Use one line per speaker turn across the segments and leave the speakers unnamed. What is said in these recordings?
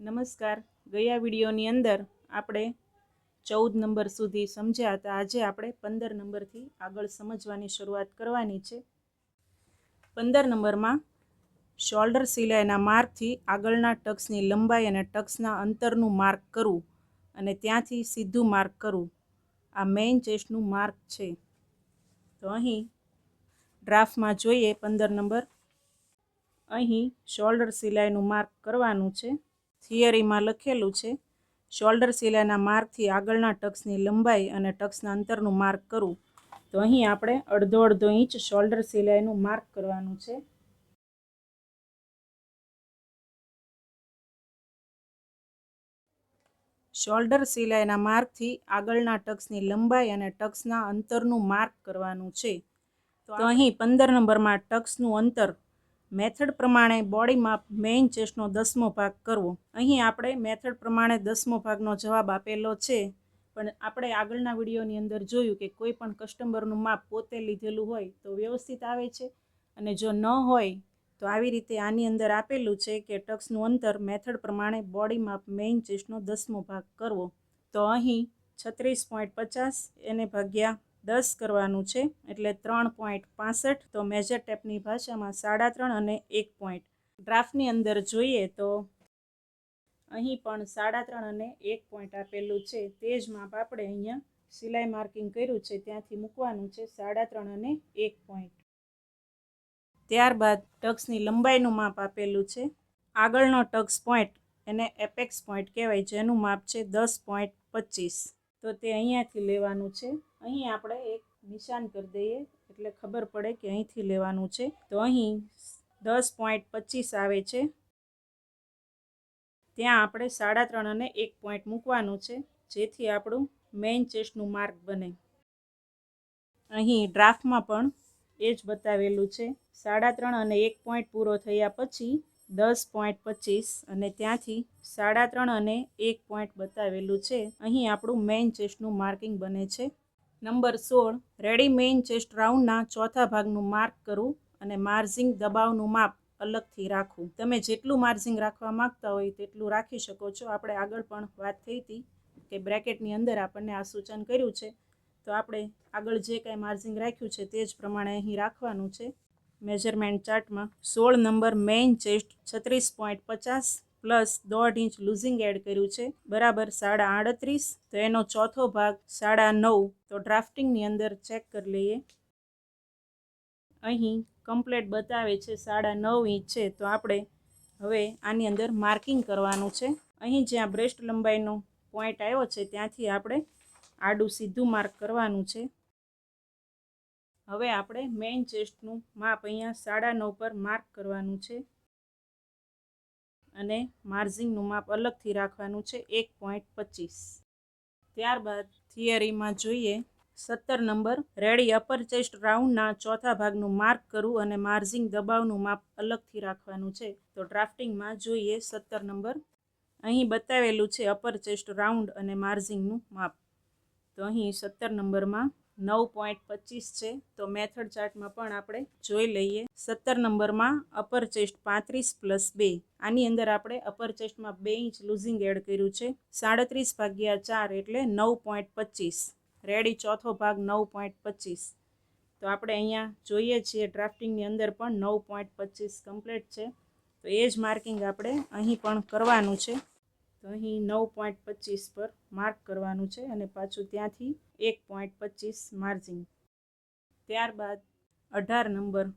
નમસ્કાર. ગયા વિડીયોની અંદર આપણે ચૌદ નંબર સુધી સમજ્યા હતા. આજે આપણે પંદર નંબરથી આગળ સમજવાની શરૂઆત કરવાની છે. પંદર નંબરમાં શોલ્ડર સિલાઈના માર્કથી આગળના ટક્સની લંબાઈ અને ટક્સના અંતરનું માર્ક કરવું અને ત્યાંથી સીધું માર્ક કરવું. આ મેઇન ચેસ્ટનું માર્ક છે. તો અહીં ડ્રાફ્ટમાં જોઈએ પંદર નંબર. અહીં શોલ્ડર સિલાઈનું માર્ક કરવાનું છે. થિયરીમાં લખેલું છે શોલ્ડર સિલાઈના માર્કથી આગળના ટક્સની લંબાઈ અને ટક્સના અંતરનું માર્ક કરવું તો અહીં આપણે અડધો અડધો ઇંચ શોલ્ડર સિલાઈનું માર્ક કરવાનું છે. શોલ્ડર સિલાઈના માર્કથી આગળના ટક્સની લંબાઈ અને ટક્સના અંતરનું માર્ક કરવાનું છે. તો અહીં પંદર નંબરમાં ટક્સનું અંતર મેથડ પ્રમાણે બોડી માપ મેઇન ચેસ્ટનો દસમો ભાગ કરવો. અહીં આપણે મેથડ પ્રમાણે દસમો ભાગનો જવાબ આપેલો છે. પણ આપણે આગળના વિડીયોની અંદર જોયું કે કોઈ પણ કસ્ટમરનું માપ પોતે લીધેલું હોય તો વ્યવસ્થિત આવે છે. અને જો ન હોય તો આવી રીતે આની અંદર આપેલું છે કે ટક્સનું અંતર મેથડ પ્રમાણે બોડી માપ મેઇન ચેસ્ટનો દસમો ભાગ કરવો. તો અહીં છત્રીસ પોઈન્ટ પચાસ, એને ભાગ્યા દસ કરવાનું છે, એટલે ત્રણ પોઈન્ટ પાસઠ. તો મેજર ટેપની ભાષામાં સાડા ત્રણ અને એક પોઈન્ટ. ડ્રાફ્ટની અંદર જોઈએ તો અહીં પણ સાડા ત્રણ અને એક પોઈન્ટ આપેલું છે. તે જ માપ આપણે અહીંયા સિલાઈ માર્કિંગ કર્યું છે, ત્યાંથી મૂકવાનું છે સાડા ત્રણ અને એક પોઈન્ટ. ત્યારબાદ ટક્સની લંબાઈનું માપ આપેલું છે. આગળનો ટક્સ પોઈન્ટ, એને એપેક્સ પોઈન્ટ કહેવાય, જેનું માપ છે દસ પોઈન્ટ પચીસ. તો તે અહીંયાથી લેવાનું છે. અહીં આપણે એક નિશાન કરી દઈએ, એટલે ખબર પડે કે અહીંથી લેવાનું છે. તો અહીં દસ પોઈન્ટ પચીસ આવે છે. ત્યાં આપણે સાડા ત્રણ અને એક પોઈન્ટ મૂકવાનું છે, જેથી આપણું મેઇન ચેસ્ટનું માર્ક બને. અહીં ડ્રાફ્ટમાં પણ એ જ બતાવેલું છે. સાડા ત્રણ અને એક પોઈન્ટ પૂરો થયા પછી દસ પોઈન્ટ પચીસ અને ત્યાંથી સાડા ત્રણ અને એક પોઈન્ટ બતાવેલું છે. અહીં આપણું મેઇન ચેસ્ટનું માર્કિંગ બને છે. નંબર સોળ, રેડી મેઇન ચેસ્ટ રાઉન્ડના ચોથા ભાગનું માર્ક કરવું અને માર્જિંગ દબાવનું માપ અલગથી રાખવું તમે જેટલું માર્જિંગ રાખવા માગતા હોય તેટલું રાખી શકો છો. આપણે આગળ પણ વાત થઈ હતી કે બ્રેકેટની અંદર આપણને આ સૂચન કર્યું છે. તો આપણે આગળ જે કાંઈ માર્જિંગ રાખ્યું છે તે જ પ્રમાણે અહીં રાખવાનું છે. મેજરમેન્ટ ચાર્ટમાં સોળ નંબર મેઇન ચેસ્ટ છત્રીસ પોઈન્ટ પચાસ પ્લસ દોઢ ઇંચ લૂઝિંગ એડ કર્યું છે. બરાબર સાડા આડત્રીસ. તો એનો ચોથો ભાગ સાડા નવ. તો ડ્રાફ્ટિંગની અંદર ચેક કરી લઈએ. અહીં કમ્પ્લેટ બતાવે છે સાડા નવ ઇંચ છે. તો આપણે હવે આની અંદર માર્કિંગ કરવાનું છે. અહીં જ્યાં બ્રેસ્ટ લંબાઈનો પોઈન્ટ આવ્યો છે ત્યાંથી આપણે આડું સીધું માર્ક કરવાનું છે. હવે આપણે મેઇન ચેસ્ટનું માપ અહીંયા સાડા નવ પર માર્ક કરવાનું છે. અને માર્જિંગનું માપ અલગથી રાખવાનું છે એક પોઈન્ટ પચીસ. ત્યારબાદ થિયરીમાં જોઈએ, સત્તર નંબર, રેડી અપર ચેસ્ટ રાઉન્ડના ચોથા ભાગનું માર્ક કરવું અને માર્જિંગ દબાવનું માપ અલગથી રાખવાનું છે. તો ડ્રાફ્ટિંગમાં જોઈએ, સત્તર નંબર, અહીં બતાવેલું છે અપર ચેસ્ટ રાઉન્ડ અને માર્જિંગનું માપ. તો અહીં સત્તર નંબરમાં નવ પોઈન્ટ પચીસ છે. તો મેથડ ચાર્ટમાં પણ આપણે જોઈ લઈએ. સત્તર નંબરમાં અપર ચેસ્ટ પાંત્રીસ પ્લસ બે. આની અંદર આપણે અપર ચેસ્ટમાં બે ઇંચ લૂઝિંગ એડ કર્યું છે. સાડત્રીસ ભાગ્યા ચાર એટલે નવ પોઈન્ટ પચીસ. રેડી ચોથો ભાગ નવ પોઈન્ટ પચીસ. તો આપણે અહીંયા જોઈએ છીએ ડ્રાફ્ટિંગની અંદર પણ નવ પોઈન્ટ પચીસ કમ્પ્લીટ છે. તો એ જ માર્કિંગ આપણે અહીં પણ કરવાનું છે. તો અહીં નવ પોઈન્ટ પચીસ પર માર્ક કરવાનું છે અને પાછું ત્યાંથી એક પોઈન્ટ પચીસ માર્જિંગ ત્યારબાદ અઢાર નંબર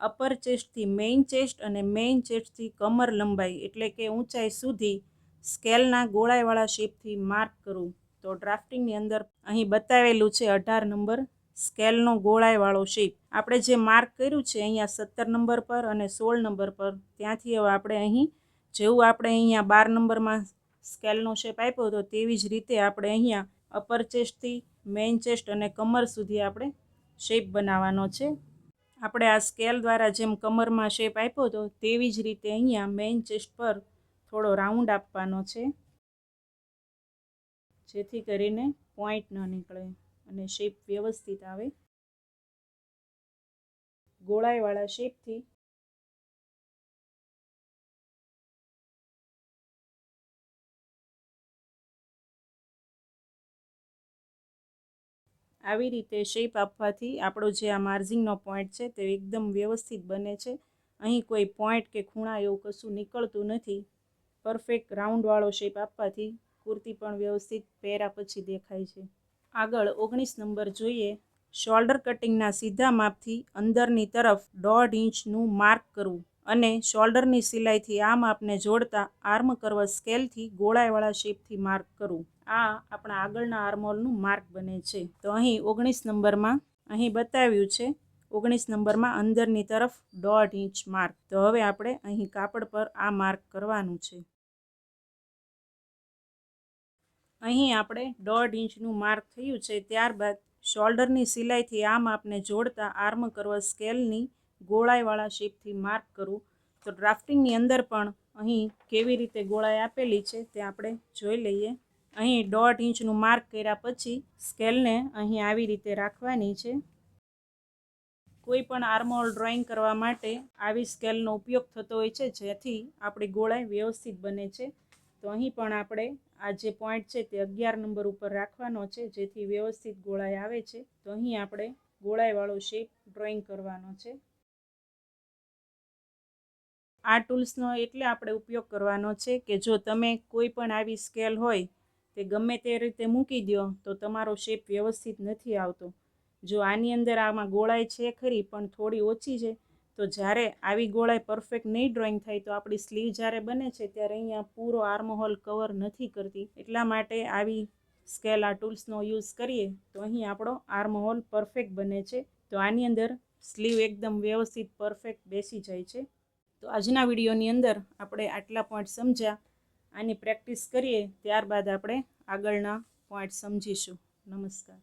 અપર ચેસ્ટથી મેઇન ચેસ્ટ અને મેઇન ચેસ્ટથી કમર લંબાઈ એટલે કે ઊંચાઈ સુધી સ્કેલના ગોળાઈવાળા શેપથી માર્ક કરવું તો ડ્રાફ્ટિંગની અંદર અહીં બતાવેલું છે અઢાર નંબર સ્કેલનો ગોળાઈવાળો શેપ આપણે જે માર્ક કર્યું છે અહીંયા સત્તર નંબર પર અને સોળ નંબર પર, ત્યાંથી હવે આપણે અહીં જેવું આપણે અહીંયા બાર નંબરમાં સ્કેલનો શેપ આપ્યો હતો તેવી જ રીતે આપણે અહીંયા અપર ચેસ્ટથી મેઇન ચેસ્ટ અને કમર સુધી આપણે શેપ બનાવવાનો છે. આપણે આ સ્કેલ દ્વારા જેમ કમરમાં શેપ આપ્યો હતો તેવી જ રીતે અહીંયા મેઇન ચેસ્ટ પર થોડો રાઉન્ડ આપવાનો છે. જેથી કરીને પોઈન્ટ ન નીકળે અને શેપ વ્યવસ્થિત આવે. ગોળાઈવાળા શેપથી આવી રીતે શેપ આપવાથી આપણો જે આ માર્જિનનો પોઈન્ટ છે તે એકદમ વ્યવસ્થિત બને છે. અહીં કોઈ પોઈન્ટ કે ખૂણા એવું કશું નીકળતું નથી. પરફેક્ટ રાઉન્ડવાળો શેપ આપવાથી કુર્તી પણ વ્યવસ્થિત પહેર્યા પછી દેખાય છે. આગળ ઓગણીસ નંબર જોઈએ. શોલ્ડર કટિંગના સીધા માપથી અંદરની તરફ દોઢ ઇંચનું માર્ક કરવું અને શોલ્ડરની સિલાઈથી આ માપને જોડતા આર્મ કરવા સ્કેલથી ગોળાઈવાળા શેપથી માર્ક કરવું. આ આપણા આગળના આર્મોલનું માર્ક બને છે. તો અહીં ઓગણીસ નંબરમાં અહીં બતાવ્યું છે, ઓગણીસ નંબરમાં અંદરની તરફ દોઢ ઇંચ માર્ક. તો હવે આપણે અહીં કાપડ પર આ માર્ક કરવાનું છે. અહીં આપણે દોઢ ઇંચનું માર્ક થયું છે, ત્યારબાદ શોલ્ડરની સિલાઈથી આ માપને જોડતા આર્મ કરવા સ્કેલની ગોળાઈવાળા શેપથી માર્ક કરવું તો ડ્રાફ્ટિંગની અંદર પણ અહીં કેવી રીતે ગોળાઈ આપેલી છે તે આપણે જોઈ લઈએ. અહીં દોઢ ઇંચનું માર્ક કર્યા પછી સ્કેલને અહીં આવી રીતે રાખવાની છે. કોઈ પણ આર્મોલ ડ્રોઈંગ કરવા માટે આવી સ્કેલનો ઉપયોગ થતો હોય છે, જેથી આપણી ગોળાઈ વ્યવસ્થિત બને છે. તો અહીં પણ આપણે આ જે પોઈન્ટ છે તે અગિયાર નંબર ઉપર રાખવાનો છે, જેથી વ્યવસ્થિત ગોળાઈ આવે છે. તો અહીં આપણે ગોળાઈવાળો શેપ ડ્રોઈંગ કરવાનો છે. આ ટૂલ્સનો એટલે આપણે ઉપયોગ કરવાનો છે કે જો તમે કોઈ પણ આવી સ્કેલ હોય તે ગમે તે રીતે મૂકી દો તો તમારો શેપ વ્યવસ્થિત નથી આવતો. જો આની અંદર આમાં ગોળાઈ છે ખરી, પણ થોડી ઓછી છે, તો જ્યારે આવી ગોળાઈ પરફેક્ટ નહીં ડ્રોઈંગ થાય, તો આપણી સ્લીવ જ્યારે બને છે, ત્યારે અહીંયા પૂરો આર્મહોલ કવર નથી કરતી. એટલા માટે આવી સ્કેલ આ ટૂલ્સનો યુઝ કરીએ, તો અહીં આપણો આર્મહોલ પરફેક્ટ બને છે. તો આની અંદર સ્લીવ એકદમ વ્યવસ્થિત પરફેક્ટ બેસી જાય છે. તો આજના વિડીયોની અંદર આપણે આટલા પોઈન્ટ સમજ્યા. આની પ્રેક્ટિસ કરીએ ત્યારબાદ આપણે આગળના પોઈન્ટ સમજીશું. નમસ્કાર.